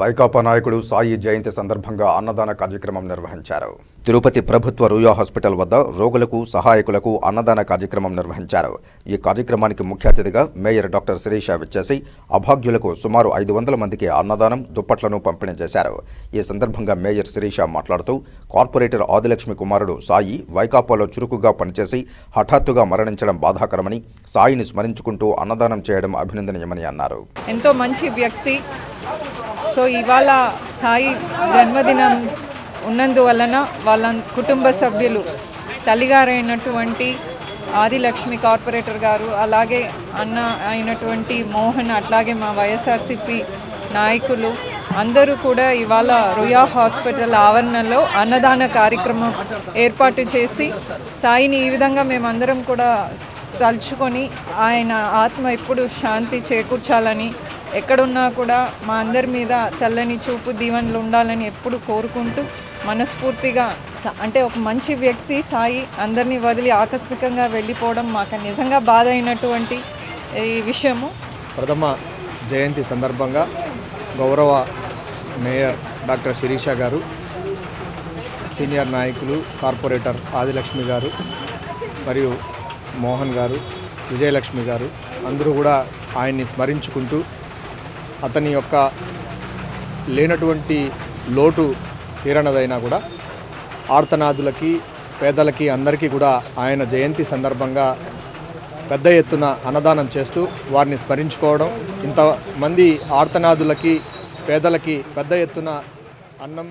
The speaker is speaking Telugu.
వైకాపా నాయకుడు సాయి జయంతి సందర్భంగా అన్నదాన కార్యక్రమం నిర్వహించారు. తిరుపతి ప్రభుత్వ రుయా హాస్పిటల్ వద్ద రోగులకు సహాయకులకు అన్నదాన కార్యక్రమం నిర్వహించారు. ఈ కార్యక్రమానికి ముఖ్య అతిథిగా మేయర్ డాక్టర్ శిరీష విచ్చేసి అభాగ్యులకు సుమారు ఐదు వందల మందికి అన్నదానం దుప్పట్లను పంపిణీ చేశారు. ఈ సందర్భంగా మేయర్ శిరీష మాట్లాడుతూ కార్పొరేటర్ ఆదిలక్ష్మి కుమారుడు సాయి వైకాపాలో చురుకుగా పనిచేసి హఠాత్తుగా మరణించడం బాధాకరమని సాయిని స్మరించుకుంటూ అన్నదానం చేయడం అభినందనీయమని అన్నారు. ఎంతో మంచి వ్యక్తి. సో ఇవాళ సాయి జన్మదినం ఉన్నందువలన వాళ్ళ కుటుంబ సభ్యులు తల్లిగారైనటువంటి ఆదిలక్ష్మి కార్పొరేటర్ గారు అలాగే అన్న అయినటువంటి మోహన్ అట్లాగే మా వైఎస్ఆర్సిపి నాయకులు అందరూ కూడా ఇవాళ రుయా హాస్పిటల్ ఆవరణలో అన్నదాన కార్యక్రమం ఏర్పాటు చేసి సాయిని ఈ విధంగా మేమందరం కూడా తలుచుకొని ఆయన ఆత్మ ఎప్పుడు శాంతి చేకూర్చాలని ఎక్కడున్నా కూడా మా అందరి మీద చల్లని చూపు దీవెనలు ఉండాలని ఎప్పుడు కోరుకుంటూ మనస్ఫూర్తిగా స- అంటే ఒక మంచి వ్యక్తి సాయి అందరినీ వదిలి ఆకస్మికంగా వెళ్ళిపోవడం మాకు నిజంగా బాధ అయినటువంటి ఈ విషయము. ప్రథమ జయంతి సందర్భంగా గౌరవ మేయర్ డాక్టర్ శిరీష గారు సీనియర్ నాయకులు కార్పొరేటర్ ఆదిలక్ష్మి గారు మరియు మోహన్ గారు విజయలక్ష్మి గారు అందరూ కూడా ఆయన్ని స్మరించుకుంటూ అతని యొక్క లేనటువంటి లోటు తీరనదైనా కూడా ఆర్తనాదులకి పేదలకి అందరికీ కూడా ఆయన జయంతి సందర్భంగా పెద్ద ఎత్తున అన్నదానం చేస్తూ వారిని స్మరించుకోవడం ఇంతమంది ఆర్తనాదులకి పేదలకి పెద్ద ఎత్తున అన్నం